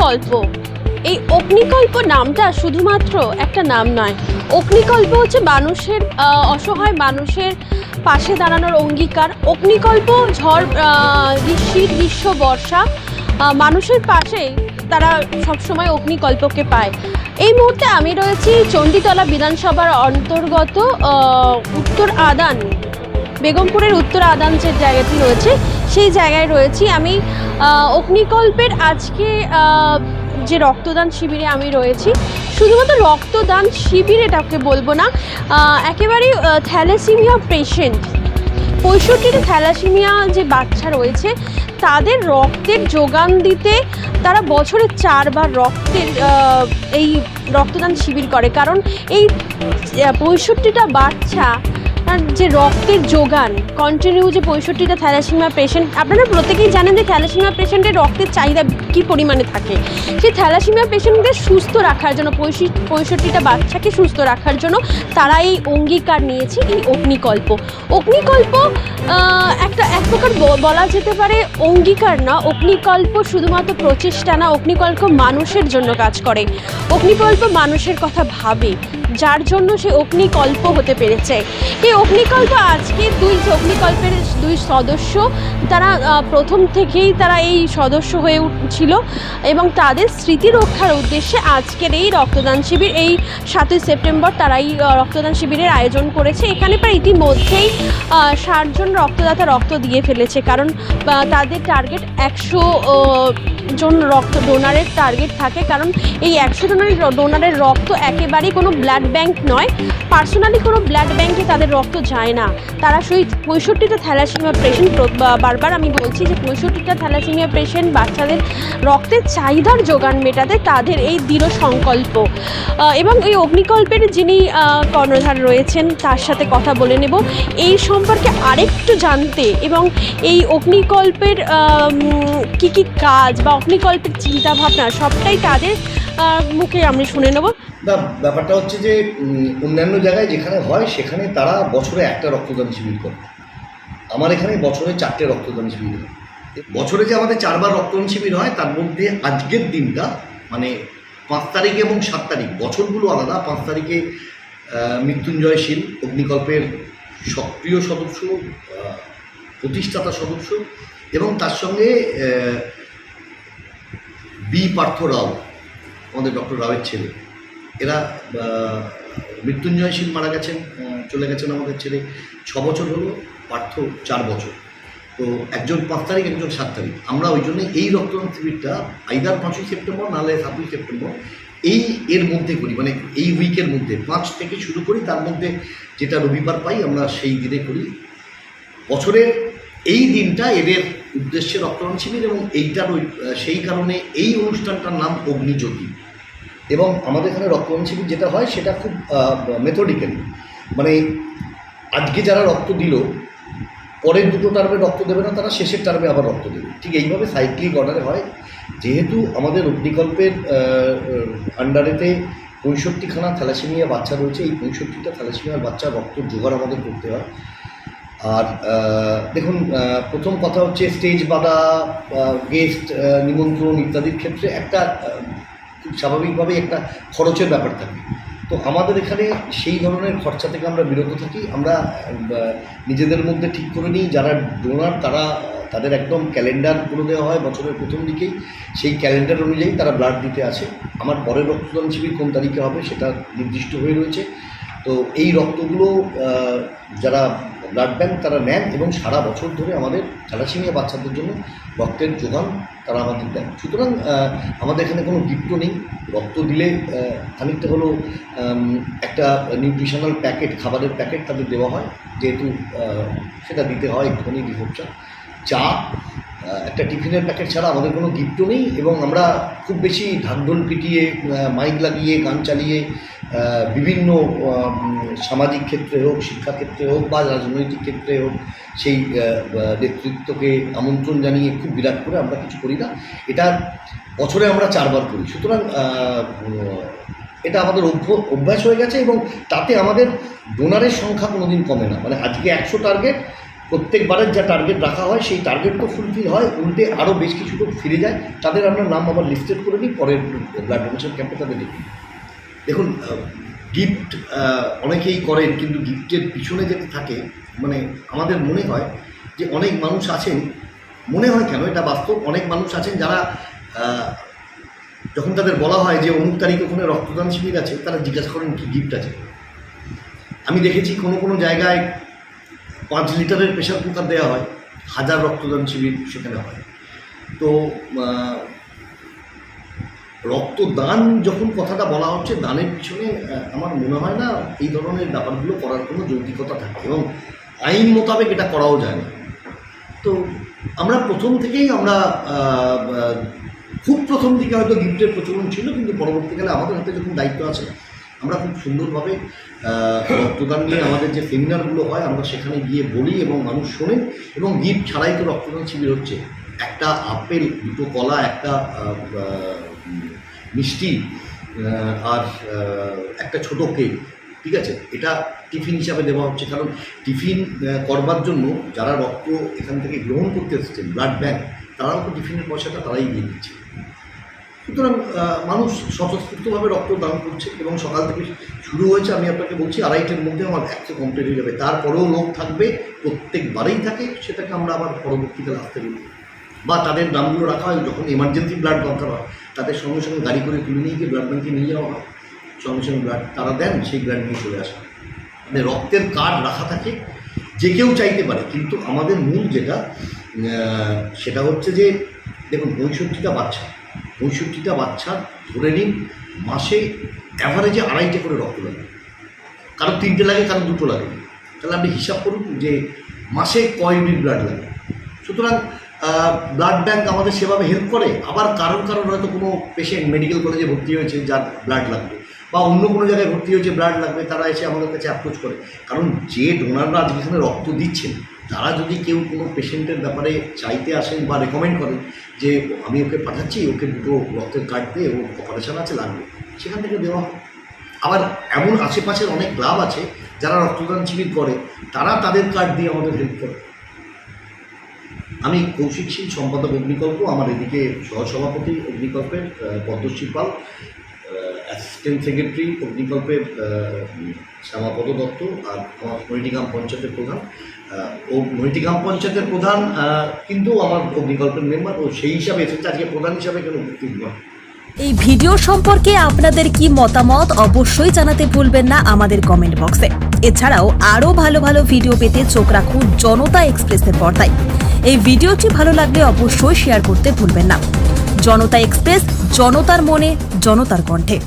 অগ্নিকল্প। এই অগ্নিকল্প নামটা শুধুমাত্র একটা নাম নয়। অগ্নিকল্প হচ্ছে মানুষের অসহায় মানুষের পাশে দাঁড়ানোর অঙ্গীকার। অগ্নিকল্প ঝড় গ্রীষ্ম গ্রীষ্ম, বর্ষা মানুষের পাশে তারা সবসময় অগ্নিকল্পকে পায়। এই মুহূর্তে আমি রয়েছি চণ্ডীতলা বিধানসভার অন্তর্গত উত্তর আদান, বেগমপুরের উত্তর আদান যে জায়গাটি রয়েছে সেই জায়গায় রয়েছি। আমি অগ্নিকল্পের আজকে যে রক্তদান শিবিরে আমি রয়েছি শুধুমাত্র রক্তদান শিবির এটাকে বলব না আহ, একেবারেই থ্যালাসিমিয়া পেশেন্ট পঁয়ষট্টিটা থ্যালাসিমিয়া যে বাচ্চা রয়েছে তাদের রক্তের যোগান দিতে তারা বছরে চারবার রক্তের এই রক্তদান শিবির করে। কারণ এই পঁয়ষট্টিটা বাচ্চা তার যে রক্তের যোগান কন্টিনিউ যে পঁয়ষট্টিটা থ্যালাসিমিয়া পেশেন্ট আপনারা প্রত্যেকেই জানেন যে থ্যালাসিমিয়া পেশেন্টের রক্তের চাহিদা কী পরিমাণে থাকে? সেই থ্যালাসিমিয়া পেশেন্টদের সুস্থ রাখার জন্য পঁয়ষট্টিটা বাচ্চাকে সুস্থ রাখার জন্য তারা এই অঙ্গীকার নিয়েছে, এই অগ্নিকল্প। অগ্নিকল্প একটা, এক প্রকার বলা যেতে পারে অঙ্গীকার না, অগ্নিকল্প শুধুমাত্র প্রচেষ্টা না, অগ্নিকল্প মানুষের জন্য কাজ করে। অগ্নিকল্প মানুষের কথা ভাবে। যার জন্য সে অগ্নিকল্প হতে পেরেছে। এই অগ্নিকল্প আজকে দুই অগ্নিকল্পের দুই সদস্য তারা প্রথম থেকেই তারা এই সদস্য হয়ে উঠছিল এবং তাদের স্মৃতি রক্ষার উদ্দেশ্যে আজকের এই রক্তদান শিবির, এই সাতই সেপ্টেম্বর তারা এই রক্তদান শিবিরের আয়োজন করেছে। এখানে প্রায় ইতিমধ্যেই ষাটজন রক্তদাতা রক্ত দিয়ে ফেলেছে কারণ তাদের টার্গেট একশো জন রক্ত ডোনারের টার্গেট থাকে। কারণ এই একশো জনের ডোনারের রক্ত একেবারেই কোনো ব্লাড ব্যাংক নয়। পার্সোনালি কোনো ব্লাড ব্যাংকে তাদের রক্ত যায় না। তারা সেই পঁয়ষট্টিটা থ্যালাসিমিয়া পেশেন্ট বারবার আমি বলছি যে পঁয়ষট্টিটা থ্যালাসিমিয়া পেশেন্ট বাচ্চাদের রক্তের চাহিদার যোগান মেটাতে তাদের এই দৃঢ় সংকল্প। এবং এই অগ্নিকল্পের যিনি কর্ণধার রয়েছেন, তার সাথে কথা বলে নেব। এই সম্পর্কে আরেকটু জানতে এবং এই অগ্নিকল্পের কি কি কাজ বা অগ্নিকল্পের চিন্তা ভাবনা সবটাই তাদের মুখে আমরা শুনে নেব। ব্যাপারটা হচ্ছে যে অন্যান্য জায়গায় যেখানে হয়, সেখানে তারা বছরে একটা রক্তদান শিবির করে। আমার এখানে বছরে চারটে রক্তদান শিবির হয়। বছরে যে আমাদের চারবার রক্তদান শিবির হয়, তার মধ্যে আজকের দিনটা মানে পাঁচ তারিখ এবং সাত তারিখ, বছরগুলো আলাদা। পাঁচ তারিখে মৃত্যুঞ্জয় শীল অগ্নিকল্পের সক্রিয় সদস্য প্রতিষ্ঠাতা সদস্য এবং তার সঙ্গে বি পার্থ রাও, আমাদের ডক্টর রাওয়ের ছেলে। এরা মৃত্যুঞ্জয় শীল মারা গেছেন চলে গেছেন আমাদের ছেলে। ছ বছর হলো, পার্থ চার বছর। তো একজন পাঁচ তারিখ, একজন সাত তারিখ। আমরা ওই জন্য এই রক্তদান শিবিরটা আইদার পাঁচই সেপ্টেম্বর, নাহলে সাতই সেপ্টেম্বর, এই এর মধ্যে করি। মানে এই উইকের মধ্যে, পাঁচ থেকে শুরু করি, তার মধ্যে যেটা রবিবার পাই, আমরা সেই দিনে করি। বছরের এই দিনটা এদের উদ্দেশ্যে রক্তদান শিবির এবং এইটার ওই সেই কারণে এই অনুষ্ঠানটার নাম অগ্নিজ্যোতি। এবং আমাদের এখানে রক্তদান শিবির যেটা হয়, সেটা খুব মেথডিক্যালি মানে আজকে যারা রক্ত দিল, পরের দুটো টার্মে রক্ত দেবে না, তারা শেষের টার্মে আবার রক্ত দেবে। ঠিক এইভাবে সাইক্লিক অর্ডারে হয়। যেহেতু আমাদের অগ্নিকল্পের আন্ডারেতে পঁয়ষট্টিখানা থ্যালাসেমিয়া বাচ্চা রয়েছে, এই পঁয়ষট্টিটা থ্যালাসেমিয়ার বাচ্চা রক্ত জোগাড় আমাদের করতে হয়। আর দেখুন প্রথম কথা হচ্ছে স্টেজ বাধা গেস্ট নিমন্ত্রণ ইত্যাদির ক্ষেত্রে একটা খুব স্বাভাবিকভাবেই একটা খরচের ব্যাপার থাকে। তো আমাদের এখানে সেই ধরনের খরচা থেকে আমরা বিরত থাকি। আমরা নিজেদের মধ্যে ঠিক করে নিই। যারা ডোনার তারা, তাদের একদম ক্যালেন্ডার করে দেওয়া হয় বছরের প্রথম দিকেই। সেই ক্যালেন্ডার অনুযায়ী তারা ব্লাড দিতে আসে। আমার পরের রক্তদান শিবির কোন তারিখে হবে সেটা নির্দিষ্ট হয়ে রয়েছে। তো এই রক্তগুলো যারা ব্লাড ব্যাংক তারা নেন এবং সারা বছর ধরে আমাদের থ্যালাসেমিয়া বাচ্চাদের জন্য রক্তের যোগান তারা আমাদের দেন। সুতরাং আমাদের এখানে কোনো গিফটও নেই। রক্ত দিলে খানিকটা হলো একটা নিউট্রিশনাল প্যাকেট খাবারের প্যাকেট তাদের দেওয়া হয়। যেহেতু সেটা দিতে হয় একটুখানি রিপোর্টটা চা একটা টিফিনের প্যাকেট ছাড়া আমাদের কোনো গিফটও নেই এবং আমরা খুব বেশি ঢাকঢোল পিটিয়ে মাইক লাগিয়ে, গান চালিয়ে বিভিন্ন সামাজিক ক্ষেত্রে হোক, শিক্ষাক্ষেত্রে হোক বা রাজনৈতিক ক্ষেত্রে হোক, সেই নেতৃত্বকে আমন্ত্রণ জানিয়ে খুব বিরাট করে আমরা কিছু করি না। এটা বছরে আমরা চারবার করি। সুতরাং এটা আমাদের অভ্য, অভ্যাস হয়ে গেছে এবং তাতে আমাদের ডোনারের সংখ্যা কোনোদিন কমে না। মানে আজকে একশো টার্গেট প্রত্যেকবারের যা টার্গেট রাখা হয়, সেই টার্গেট তো ফুলফিল হয়, উল্টে আরও বেশ কিছু লোক ফিরে যায়। তাদের আমরা নাম আবার লিস্টেড করে নিই, পরের ব্লাড ডোনেশন ক্যাম্পে তাদের দেখি দেখুন গিফট অনেকেই করেন, কিন্তু গিফটের পিছনে যেটা থাকে মানে আমাদের মনে হয় যে অনেক মানুষ আছেন, মনে হয় কেন এটা বাস্তব? অনেক মানুষ আছেন যারা যখন তাদের বলা হয় যে অমুক তারিখ ওখানে রক্তদান শিবির আছে, তারা জিজ্ঞাসা করেন কি গিফট আছে? আমি দেখেছি কোনো কোনো জায়গায় পাঁচ লিটারের প্রেশার কুকার দেওয়া হয়, হাজার রক্তদান শিবির সেখানে হয়। তো রক্তদান যখন কথাটা বলা হচ্ছে, দানের পিছনে আমার মনে হয় না এই ধরনের ব্যাপারগুলো করার কোনো যৌক্তিকতা থাকে এবং আইন মোতাবেক এটা করাও যায় না। তো আমরা প্রথম থেকেই আমরা খুব প্রথম দিকে হয়তো গিফটের প্রচলন ছিল, কিন্তু পরবর্তীকালে আমাদের হাতে যখন দায়িত্ব আছে, আমরা খুব সুন্দরভাবে রক্তদান নিয়ে আমাদের যে সেমিনারগুলো হয়, আমরা সেখানে গিয়ে বলি এবং মানুষ শোনেন এবং গিফট ছাড়াই তো রক্তদান শিবির হচ্ছে। একটা আপেল, দুটো কলা, একটা মিষ্টি আর একটা ছোট কেক, ঠিক আছে? এটা টিফিন হিসাবে দেওয়া হচ্ছে। কারণ টিফিন করবার জন্য যারা রক্ত এখান থেকে গ্রহণ করতে এসেছেন ব্লাড ব্যাঙ্ক তারাও তো টিফিনের পয়সাটা তারাই দিয়ে দিচ্ছে। সুতরাং মানুষ স্বতঃস্ফূর্তভাবে রক্ত দান করছে এবং সকাল থেকে শুরু হয়েছে, আমি আপনাকে বলছি, আড়াইটের মধ্যে আমার একশো কমপ্লিট হয়ে যাবে। তারপরেও লোক থাকবে, প্রত্যেকবারেই থাকে, সেটাকে আমরা আবার পরবর্তীকালে আসতে বলি বা তাদের নামগুলো রাখা হয় যখন এমার্জেন্সি ব্লাড দরকার হয়, তাদের সঙ্গে সঙ্গে গাড়ি করে তুলে নিয়ে গিয়ে ব্লাড ব্যাঙ্কে নিয়ে যাওয়া হয়। সঙ্গে সঙ্গে ব্লাড তারা দেন, সেই ব্লাড নিয়ে চলে আসে। মানে রক্তের কার্ড রাখা থাকে, যে কেউ চাইতে পারে। কিন্তু আমাদের মূল যেটা সেটা হচ্ছে যে, দেখুন, পঁয়ষট্টিটা বাচ্চা। পঁয়ষট্টিটা বাচ্চা ধরে নিন, মাসে অ্যাভারেজে আড়াইটে করে রক্ত লাগে। কারও তিনটে লাগে কারও দুটো লাগে। তাহলে আপনি হিসাব করুন যে, মাসে কয় ইউনিট ব্লাড লাগে? সুতরাং ব্লাড ব্যাংক আমাদের সেভাবে হেল্প করে? আবার কারণ কারণ হয়তো কোনো পেশেন্ট মেডিকেল কলেজে ভর্তি হয়েছে যার ব্লাড লাগবে। বা অন্য কোনো জায়গায় ভর্তি হয়েছে ব্লাড লাগবে, তারা এসে আমাদের কাছে অ্যাপ্রোচ করে। কারণ যে ডোনাররা আজকে এখানে রক্ত দিচ্ছেন, তারা যদি কেউ কোনো পেশেন্টের ব্যাপারে চাইতে আসেন বা রেকমেন্ড করেন যে, আমি ওকে পাঠাচ্ছি, ওকে দুটো রক্তের কার্ড দিয়ে ও অপারেশন আছে, লাগবে। সেখান থেকে দেওয়া আবার এমন আশেপাশের অনেক ক্লাব আছে, যারা রক্তদান শিবির করে, তারা তাদের কার্ড দিয়ে আমাদের হেল্প করে। আমি কৌশিক সিং সম্পাদক অগ্নিকল্প, আমার এদিকে সহসভাপতি অগ্নিকল্পের পদ্মশ্রী পাল অ্যাসিস্ট্যান্ট সেক্রেটারি অগ্নিকল্পের শ্যামাপদ দত্ত আর আমার নৈটিগ্রাম পঞ্চায়েতের প্রধান। ও নৈটিগ্রাম পঞ্চায়েতের প্রধান কিন্তু আমার অগ্নিকল্পের মেম্বার ও সেই হিসাবে এসেছে, আজকে প্রধান হিসাবে কেন উপস্থিত নয়। এই ভিডিও সম্পর্কে আপনাদের কি মতামত অবশ্যই জানাতে ভুলবেন না আমাদের কমেন্ট বক্সে এছাড়াও আরও ভালো ভালো ভিডিও পেতে চোখ রাখুন জনতা এক্সপ্রেসের পর্দায়। এই ভিডিওটি ভালো লাগলে অবশ্যই শেয়ার করতে ভুলবেন না। জনতা এক্সপ্রেস, জনতার মনে, জনতার কণ্ঠে।